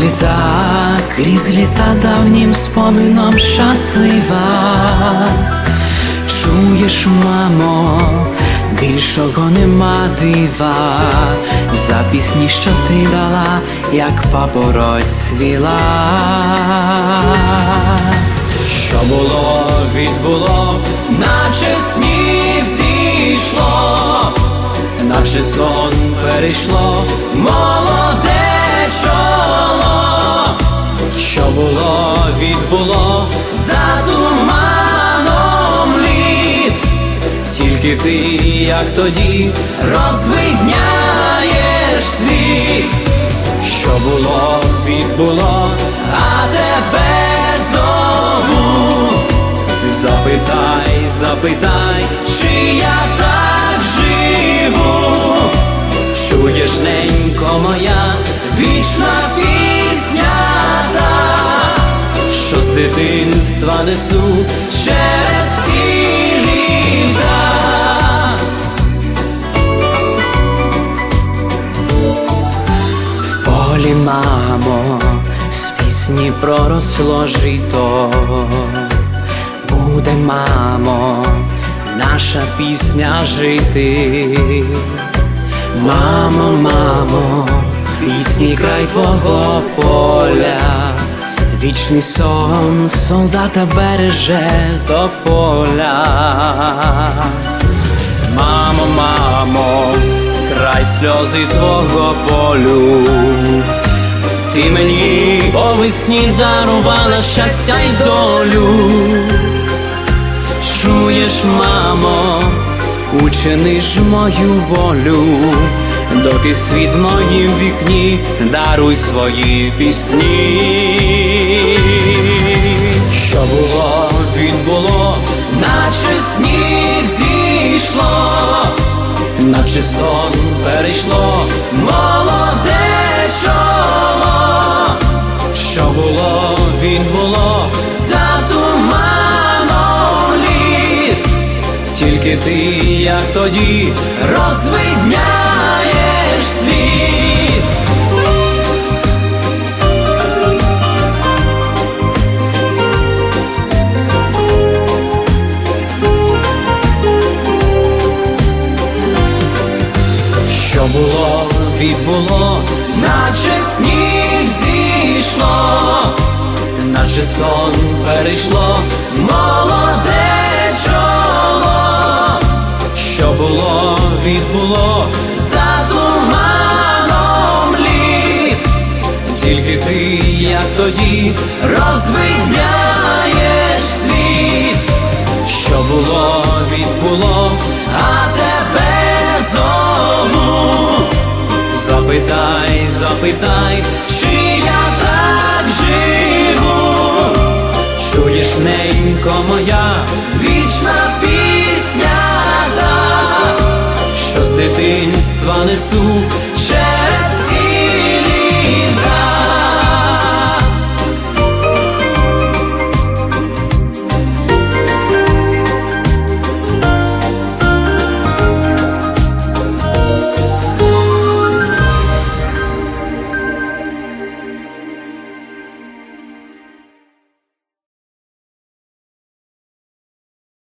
проліта крізь літа давнім спомином щаслива. Чуєш, мамо, більшого нема дива, за пісні, що ти дала, як папороть свіла. Що було, відбуло, наче сніг зійшло, наче сон перейшло, молоде що було, відбуло, за туманом літ, тільки ти, як тоді, розвидняєш світ, що було, відбуло, а тебе зову. Запитай, запитай, чи я так живу, чуєш, ненько моя, вічна пісня дитинства несу через всі. В полі, мамо, з пісні проросло жито. Буде, мамо, наша пісня жити. Мамо, мамо, пісні край твого поля, вічний сон солдата береже до поля. Мамо, мамо, край сльози твого полю. Ти мені по дарувала щастя й долю. Чуєш, мамо, учини мою волю, доки світ в моїм вікні даруй свої пісні. Що було, відбуло, наче сніг зійшло, наче сон перейшло, молоде чоло, що було, відбуло, за туманом літ, тільки ти, як тоді, розвидняєш було, відбуло, наче сніг зійшло, наче сон перейшло, молоде чоло, що було, відбуло, за туманом літ, тільки ти, як тоді, розвидняєш світ, що було, відбуло, Запитай, чи я так живу, чуєш, ненько моя, вічна пісня та, що з дитинства несу